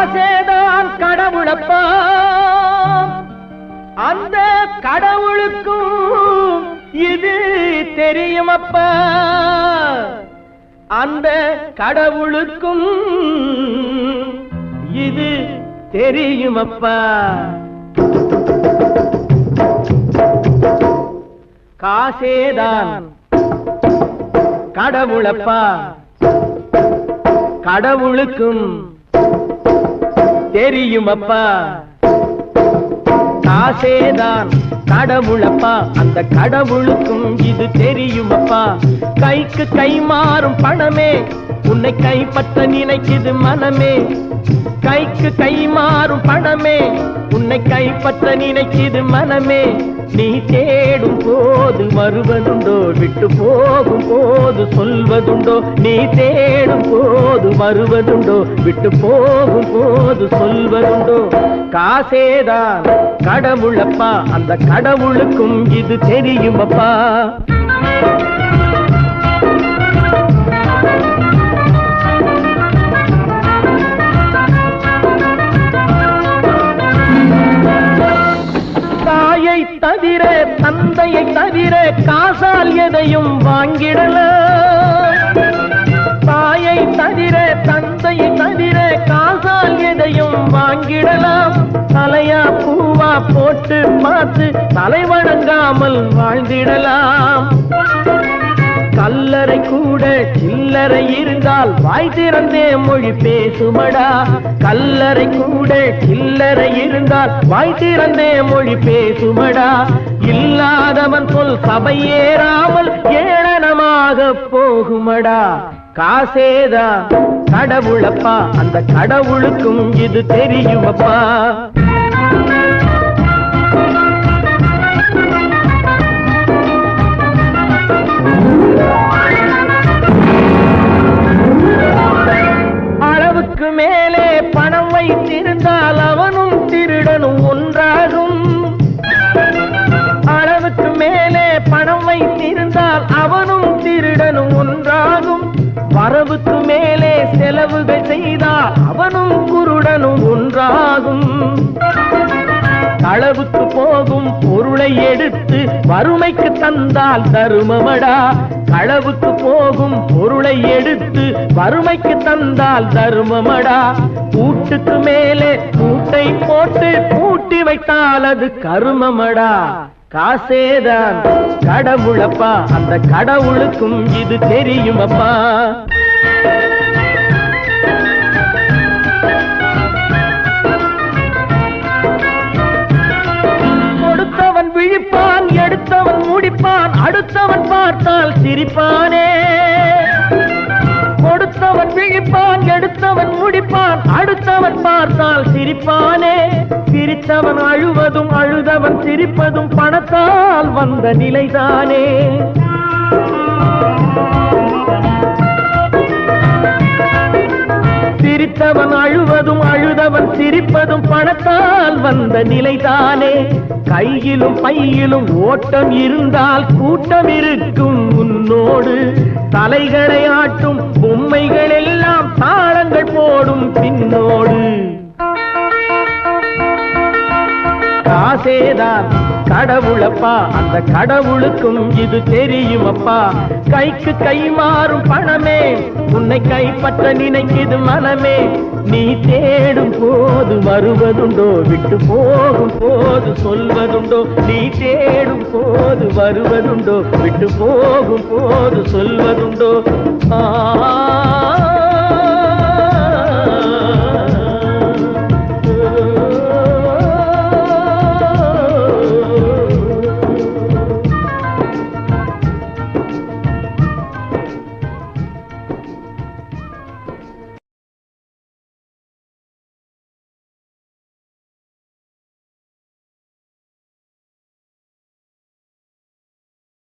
காசேதான் கடவுளப்பா. அந்த கடவுளுக்கும் இது தெரியுமப்பா. அந்த கடவுளுக்கும் இது தெரியுமப்பா. காசேதான் கடவுளப்பா. கடவுளுக்கும் தெரியுமப்பா காசேதான் கடவுளப்பா. அந்த கடவுளுக்கும் இது தெரியுமப்பா கைக்கு கை மாறும் பணமே. உன்னை கைப்பற்ற நினைக்குது மனமே. கைக்கு கை மாறும் பணமே. உன்னை கைப்பற்ற நினைக்குது மனமே. நீ தேடும் வருவதுண்டோ விட்டு போகும் போது சொல்வதுண்டோ நீ தேடும் போது வருவதுண்டோ விட்டு போகும் போது சொல்வதுண்டோ. காசேதான் கடவுளப்பா அந்த கடவுளுக்கும் இது தெரியுமப்பா. தவிர காசால் எதையும் வாங்கிடலாம் தாயை தவிர தந்தையை தவிர காசால் எதையும் வாங்கிடலாம் தலையா பூவா போட்டு பார்த்து தலை வணங்காமல் வாழ்ந்திடலாம். கல்லறை கூட சில்லறை இருந்தால் வாய் திறந்தே மொழி பேசுமடா. கல்லறை கூட சில்லறை இருந்தால் வாய் திறந்தே மொழி பேசுமடா. இல்லாதவன் சொல் சபையேறாமல் ஏளனமாக போகுமடா. காசேதா கடவுளப்பா அந்த கடவுளுக்கும் இது தெரியுமப்பா. செலவுகள் செய்தால் அவனும் குருடனும் ஒன்றாகும். களவுக்கு போகும் பொருளை எடுத்து வறுமைக்கு தந்தால் தருமமடா. களவுக்கு போகும் பொருளை எடுத்து வறுமைக்கு தந்தால் தருமமடா. கூட்டுக்கு மேலே கூட்டை போட்டு பூட்டி வைத்தால் அது கருமமடா. காசேதான் கடவுளப்பா அந்த கடவுளுக்கும் இது தெரியுமப்பா. பார்த்தால் சிரிப்பானே. கொடுத்தவன் விழிப்பான் எடுத்தவன் முடிப்பான். அடுத்தவன் பார்த்தால் சிரிப்பானே. சிரித்தவன் அழுவதும் அழுதவன் சிரிப்பதும் பணத்தால் வந்த நிலைதானே. சிரித்தவன் அழுவதும் அழுதவன் சிரிப்பதும் பணத்தால் வந்த நிலைதானே. கையிலும் பையிலும் ஓட்டம் இருந்தால் கூட்டம் இருக்கும் உன்னோடு. தலைகளை ஆட்டும் பொம்மைகள் எல்லாம் தாளங்கள் போடும் பின்னோடு. காசேதான் கடவுளப்பா அந்த கடவுளுக்கும் இது தெரியுமப்பா. கைக்கு கை மாறும் பணமே உன்னை கைப்பற்ற நினைக்குது மனமே. நீ தேடும் போது வருவதுண்டோ விட்டு போகும் போது சொல்வதுண்டோ. நீ தேடும் போது வருவதுண்டோ விட்டு போகும் போது சொல்வதுண்டோ. ஆ